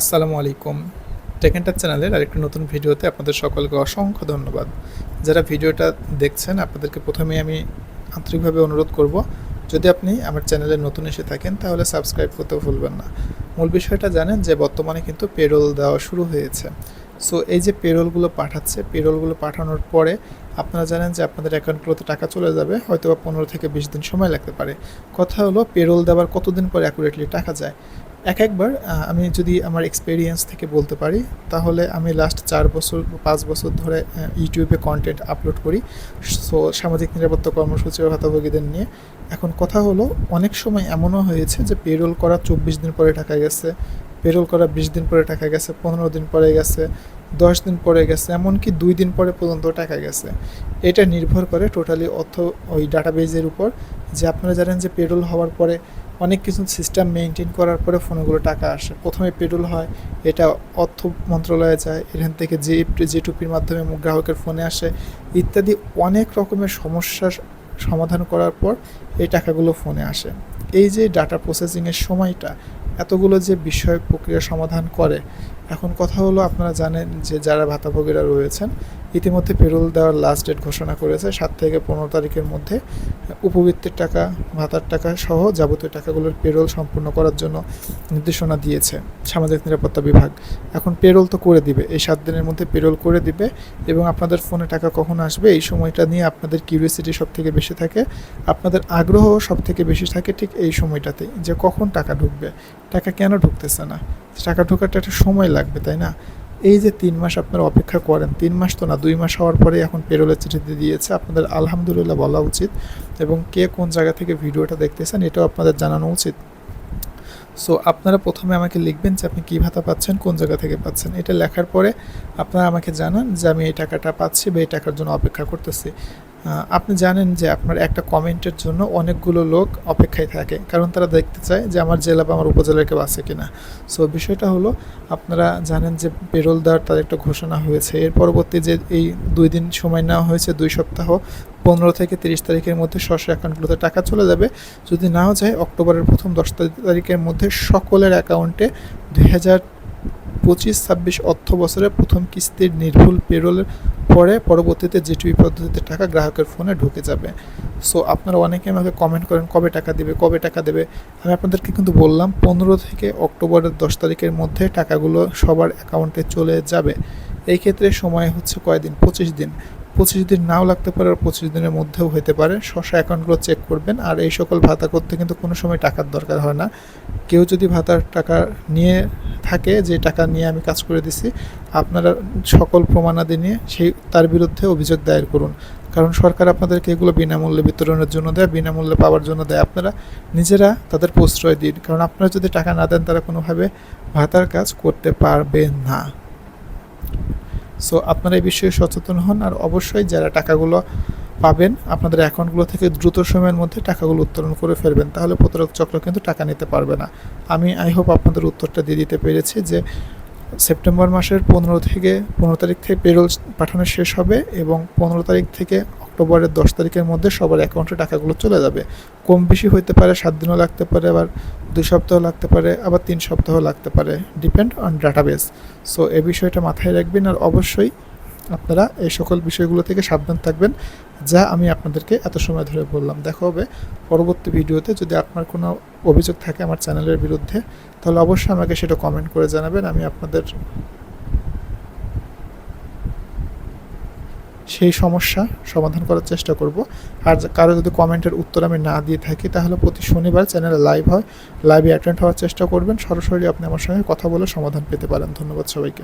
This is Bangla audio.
আসসালামু আলাইকুম। টেকেন্টার চ্যানেলের আরেকটি নতুন ভিডিওতে আপনাদের সকলকে অসংখ্য ধন্যবাদ। যারা ভিডিওটা দেখছেন, আপনাদেরকে প্রথমেই আমি আন্তরিকভাবে অনুরোধ করব, যদি আপনি আমার চ্যানেলে নতুন এসে থাকেন, তাহলে সাবস্ক্রাইব করতেও ভুলবেন না। মূল বিষয়টা জানেন যে, বর্তমানে কিন্তু পেরোল দেওয়া শুরু হয়েছে। সো এই যে পেরোলগুলো পাঠাচ্ছে পেরোলগুলো পাঠানোর পরে আপনারা জানেন যে, আপনাদের অ্যাকাউন্টগুলোতে টাকা চলে যাবে হয়তো বা পনেরো থেকে বিশ দিন সময় লাগতে পারে। কথা হলো পেরোল দেওয়ার কতদিন পরে অ্যাকুরেটলি টাকা যায়? এক একবার আমি যদি আমার এক্সপেরিয়েন্স থেকে বলতে পারি, তাহলে আমি লাস্ট চার বছর পাঁচ বছর ধরে ইউটিউবে কন্টেন্ট আপলোড করি। সো সামাজিক নিরাপত্তা কর্মসূচি বা ভাতাভোগীদের নিয়ে। এখন কথা হলো, অনেক সময় এমনও হয়েছে যে পেরোল করা চব্বিশ দিন পরে টাকা গেছে পেরোল করা বিশ দিন পরে টাকা গেছে, পনেরো দিন পরে গেছে, দশ দিন পরে গেছে, এমনকি দুই দিন পরে পর্যন্ত টাকা গেছে। এটা নির্ভর করে টোটালি অর্থ ওই ডাটাবেজের উপর। যে আপনারা জানেন যে পেরোল হওয়ার পরে অনেক কিছু সিস্টেম মেনটেন করার পরে ফোনগুলো টাকা আসে। প্রথমে পেডুল হয়, এটা অর্থ মন্ত্রণালয়ে যায়, এখান থেকে যে যে টুপির মাধ্যমে গ্রাহকের ফোনে আসে, ইত্যাদি অনেক রকমের সমস্যার সমাধান করার পর এই টাকাগুলো ফোনে আসে। এই যে ডাটা প্রসেসিংয়ের সময়টা এতগুলো যে বিষয় প্রক্রিয়া সমাধান করে, এখন কথা হলো আপনারা জানেন যে যারা ভাতাভোগীরা রয়েছেন ইতিমধ্যে পেরোল দেওয়ার লাস্ট ডেট ঘোষণা করেছে। সাত থেকে পনেরো তারিখের মধ্যে উপবৃত্তির টাকা, ভাতার টাকা সহ যাবতীয় টাকাগুলোর পেরোল সম্পূর্ণ করার জন্য নির্দেশনা দিয়েছে সামাজিক নিরাপত্তা বিভাগ। এখন পেরোল তো করে দিবে, এই সাত দিনের মধ্যে পেরোল করে দিবে এবং আপনাদের ফোনে টাকা কখন আসবে এই সময়টা নিয়ে আপনাদের কিউরিয়াসিটি সব থেকে বেশি থাকে। আপনাদের আগ্রহ সব থেকে বেশি থাকে ঠিক এই সময়টাতেই যে কখন টাকা ঢুকবে। টাকা কেন ঢুকতেছে না? টাকা ঢোকাটা একটা সময় লাগবে, তাই না? এই যে তিন মাস আপনারা অপেক্ষা করেন, তিন মাস তো না, দুই মাস হওয়ার পরে এখন পেরোলের চিঠিতে দিয়েছে। আপনাদের আলহামদুলিল্লাহ বলা উচিত। এবং কে কোন জায়গা থেকে ভিডিওটা দেখতেছেন, এটাও আপনাদের জানানো উচিত। সো আপনারা প্রথমে আমাকে লিখবেন যে আপনি কী ভাতা পাচ্ছেন, কোন জায়গা থেকে পাচ্ছেন। এটা লেখার পরে আপনারা আমাকে জানান যে আমি এই টাকাটা পাচ্ছি বা এই টাকার জন্য অপেক্ষা করতেছি। আপনি জানেন যে আপনার একটা কমেন্টের জন্য অনেকগুলো লোক অপেক্ষায় থাকে, কারণ তারা দেখতে চায় যে আমার জেলা বা আমার উপজেলার কেউ আছে কিনা। সো বিষয়টা হলো, আপনারা জানেন যে পেরোল দেওয়ার তার একটা ঘোষণা হয়েছে। এর পরবর্তী যে এই দুই দিন সময় নেওয়া হয়েছে, দুই সপ্তাহ, পনেরো থেকে তিরিশ তারিখের মধ্যে স্বশ অ্যাকাউন্টগুলোতে টাকা চলে যাবে। যদি নাও যায়, অক্টোবরের প্রথম দশ তারিখের মধ্যে সকলের অ্যাকাউন্টে দুই হাজার পঁচিশ, ছাব্বিশ অর্থ বছরের প্রথম কিস্তির নির্ভুল পেরোলের পরে পরবর্তীতে জিটিভি পদ্ধতিতে টাকা গ্রাহকের ফোনে ঢুকে যাবে। সো আপনারা অনেকে আমাকে কমেন্ট করেন, কবে টাকা দেবে, কবে টাকা দেবে? আমি আপনাদেরকে কিন্তু বললাম, পনেরো থেকে অক্টোবরের দশ তারিখের মধ্যে টাকাগুলো সবার অ্যাকাউন্টে চলে যাবে। এই ক্ষেত্রে সময় হচ্ছে কয়দিন? পঁচিশ দিন। পঁচিশ দিন নাও লাগতে পারে আর পঁচিশ দিনের মধ্যেও হতে পারে। শশা অ্যাকাউন্টগুলো চেক করবেন। আর এই সকল ভাতা করতে কিন্তু কোনো সময় টাকার দরকার হয় না। কেউ যদি ভাতার টাকা নিয়ে থাকে যে টাকা নিয়ে আমি কাজ করে দিছি, আপনারা সকল প্রমাণাদি নিয়ে সেই, তার বিরুদ্ধে অভিযোগ দায়ের করুন। কারণ সরকার আপনাদেরকে এগুলো বিনামূল্যে বিতরণের জন্য দেয়, বিনামূল্যে পাওয়ার জন্য দেয়। আপনারা নিজেরা তাদের প্রশ্রয় দিন। কারণ আপনারা যদি টাকা না দেন, তারা কোনোভাবে ভাতার কাজ করতে পারবে না। সো আপনারা এই বিষয়ে সচেতন হন আর অবশ্যই যারা টাকাগুলো পাবেন, আপনাদের অ্যাকাউন্টগুলো থেকে দ্রুত সময়ের মধ্যে টাকাগুলো উত্তোলন করে ফেলবেন, তাহলে প্রতারক চক্র কিন্তু টাকা নিতে পারবে না। আমি আই হোপ আপনাদের উত্তরটা দিয়ে দিতে পেরেছি যে, সেপ্টেম্বর মাসের পনেরো থেকে, পনেরো তারিখ থেকে পেরোল পাঠানো শেষ হবে এবং পনেরো তারিখ থেকে অক্টোবরের দশ তারিখের মধ্যে সবার অ্যাকাউন্টে টাকাগুলো চলে যাবে। কম বেশি হইতে পারে, সাত দিনও লাগতে পারে, আবার দুই সপ্তাহ লাগতে পারে, আবার তিন সপ্তাহ লাগতে পারে ডিপেন্ড অন ডাটাবেস সো এ বিষয়টা মাথায় রাখবেন আর অবশ্যই আপনারা এই সকল বিষয়গুলো থেকে সাবধান থাকবেন, যা আমি আপনাদেরকে এত সময় ধরে বললাম। দেখা হবে পরবর্তী ভিডিওতে। যদি আপনার কোনো অভিযোগ থাকে আমার চ্যানেলের বিরুদ্ধে, তাহলে অবশ্যই আমাকে সেটা কমেন্ট করে জানাবেন। আমি আপনাদের সেই সমস্যা সমাধান করার চেষ্টা করব। আর কারও যদি কমেন্টের উত্তর আমি না দিয়ে থাকি, তাহলে প্রতি শনিবার চ্যানেলে লাইভ হয়। লাইভে অ্যাটেন্ড হওয়ার চেষ্টা করবেন। সরাসরি আপনি আমার সঙ্গে কথা বলে সমাধান পেতে পারেন। ধন্যবাদ সবাইকে।